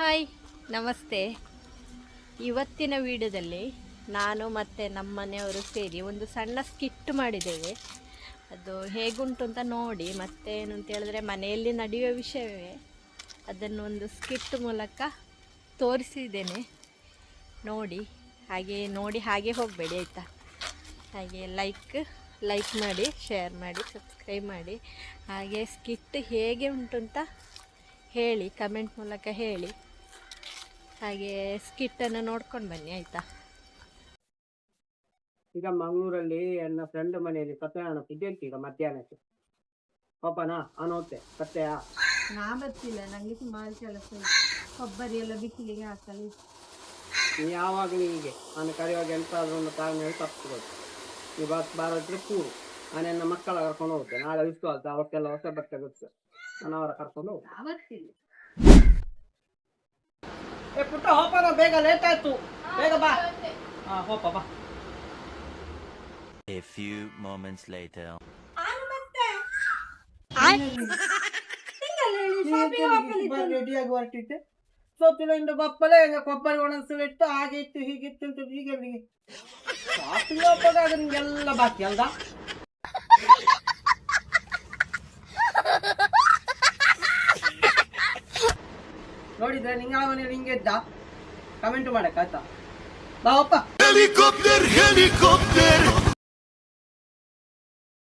Hi, ನಮಸ್ತೆ. ಇವತ್ತಿನ ವಿಡಿಯೋದಲ್ಲಿ ನಾನು ಮತ್ತು ನಮ್ಮ ಮನೆಯವರು ಸೇರಿ ಒಂದು ಸಣ್ಣ ಸ್ಕಿಟ್ ಮಾಡಿದ್ದೇವೆ. ಅದು ಹೇಗುಂಟು ಅಂತ ನೋಡಿ ಮತ್ತೆ ಏನು ಅಂತ ಹೇಳಿದ್ರೆ ಮನೆಯಲ್ಲಿ ನಡೆಯುವ ವಿಷಯವೇ. ಅದನ್ನು ಒಂದು ಸ್ಕಿಟ್ ಮೂಲಕ ತೋರಿಸಿದ್ದೇನೆ. ನೋಡಿ, ಹಾಗೆ ನೋಡಿ ಹಾಗೆ ಹೋಗಬೇಡಿ, ಆಯಿತಾ? ಹಾಗೆ ಲೈಕ್ ಲೈಕ್ ಮಾಡಿ ಶೇರ್ ಮಾಡಿ ಸಬ್ಸ್ಕ್ರೈಬ್ ಮಾಡಿ. ಹಾಗೆ ಸ್ಕಿಟ್ ಹೇಗೆ ಉಂಟು ಅಂತ ಹೇಳಿ ಕಮೆಂಟ್ ಮೂಲಕ ಹೇಳಿ. ಹಾಗೆ ಸ್ಕಿಟ್ಟನ್ನು ನೋಡ್ಕೊಂಡು ಬನ್ನಿ ಆಯಿತಾ? ಈಗ ಮಂಗಳೂರಲ್ಲಿ ನನ್ನ ಫ್ರೆಂಡ್ ಮನೆಯಲ್ಲಿ ಸತ್ಯನಾರಾಯಣ ಪೂಜೆ ಅಂತ ಈಗ ಮಧ್ಯಾಹ್ನಕ್ಕೆ. ಪಾಪನಾ ಅನೋತೆ ಸತ್ಯ ನಾ ಬರ್ತಿಲ್ಲ ನನಗೆ ಸುಮಾರು ಕೆಲಸ ಕೊಬ್ಬರಿ ಎಲ್ಲ ಬಿಸಿಲಿಗೆ ಹಾಕಲು ನೀ ಯಾವಾಗಲೂ ಹೀಗೆ ನಾನು ಕರೆಯುವಾಗ ಎಂತಾದ್ರೂ ಒಂದು ಕಾರಣ ಹೇಳಿ ತಪ್ಪಿಸ್ಬೋದು ಈ ಬಸ್ ಬಾರದ್ರೆ ಕೂರು. ನಾನು ನನ್ನ ಮಕ್ಕಳ ಕರ್ಕೊಂಡು ಹೋಗ್ತೇನೆ ನಾಳೆ ವಿಶ್ವಾಸ ಅವಕ್ಕೆಲ್ಲ ಹೊಸ ಬಟ್ಟೆ ಗೊತ್ತು ನಾನು ಅವರ ಕರ್ಕೊಂಡು ಹೋಗ್ತೇನೆ ಬರ್ತಿಲ್ಲ ಏ ಪುಟ್ಟ ಹೋಪನ ಬೇಗ ಲೇಟ್ ಆಯ್ತು ಬೇಗ ಬಾ ಹಾ ಹೋಪ ಬಾ A few moments later. ರೆಡಿಯಾಗಿ ಹೊರಟಿದ್ದೆ ಸೊಪ್ಪಿನ ಇಂದ ಬಪ್ಪಲೆ ಹಂಗ ಕೊಬ್ಬರಿ ಒಣಗಿಸಲು ಇಟ್ಟು ಹಾಗೆ ಇತ್ತು ಹೀಗಿತ್ತು ಅಂತ ಹೀಗೆ ಹೀಗೆ ಶಾಪಿಂಗ್ ಹೋಗುವಾಗ ನಿಂಗೆಲ್ಲ ಬಾಕಿ ಅಲ್ದ ನೋಡಿದ್ರೆ ನಿಂಗಳ ಮನೇಲಿ ಹಿಂಗೆ ಇದ್ದ ಕಮೆಂಟ್ ಮಾಡಕ್ ಆಯ್ತಾ ಬಾ ಅಪ್ಪ Helikopter, helikopter,